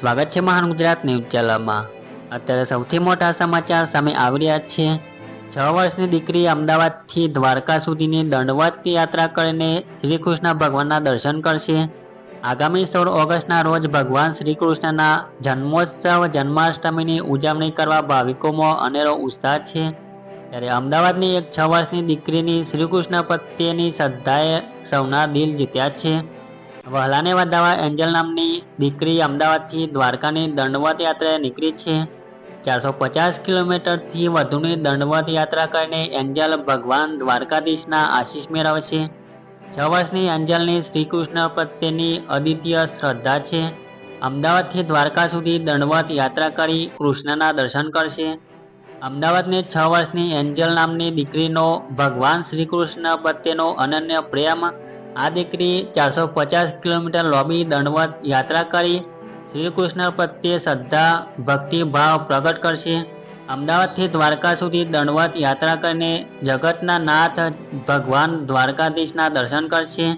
સ્વાગત છે મહાન ગુજરાત ન્યૂઝ ચેનલમાં. અત્યારે સૌથી મોટા સમાચાર સામે આવી રહ્યા છે. છ વર્ષની દીકરી અમદાવાદથી દ્વારકા સુધીની દંડવત યાત્રા કરીને શ્રી કૃષ્ણ ભગવાનના દર્શન કરશે. આગામી સોળ ઓગસ્ટના રોજ ભગવાન શ્રી કૃષ્ણના જન્મોત્સવ, જન્માષ્ટમીની ઉજવણી કરવા ભાવિકોમાં અનેરો ઉત્સાહ છે. ત્યારે અમદાવાદની એક છ વર્ષની દીકરીની શ્રી કૃષ્ણ પ્રત્યેની શ્રદ્ધાએ સૌના દિલ જીત્યા છે. વહાલાને વધાવા એન્જલ નામની દીકરી અમદાવાદથી દ્વારકાની દંડવત યાત્રાએ નીકળી છે. ચારસો પચાસ કિલોમીટરથી વધુની દંડવત યાત્રા કરીને એન્જલ ભગવાન દ્વારકાધીશના આશીષ મેળવશે છ વર્ષની એન્જલની શ્રીકૃષ્ણ પ્રત્યેની અદ્વિતીય શ્રદ્ધા છે. અમદાવાદથી દ્વારકા સુધી દંડવત યાત્રા કરી કૃષ્ણના દર્શન કરશે. અમદાવાદની છ વર્ષની એન્જલ નામની દીકરીનો ભગવાન શ્રીકૃષ્ણ પ્રત્યેનો અનન્ય પ્રેમ આ દીકરી ચારસો પચાસ કિલોમીટર લોબી દંડવત યાત્રા કરી શ્રી કૃષ્ણ પ્રત્યે શ્રદ્ધા ભક્તિભાવ પ્રગટ કરશે. અમદાવાદથી દ્વારકા સુધી દંડવત યાત્રા કરીને જગતના નાથ ભગવાન દ્વારકાધીશના દર્શન કરશે.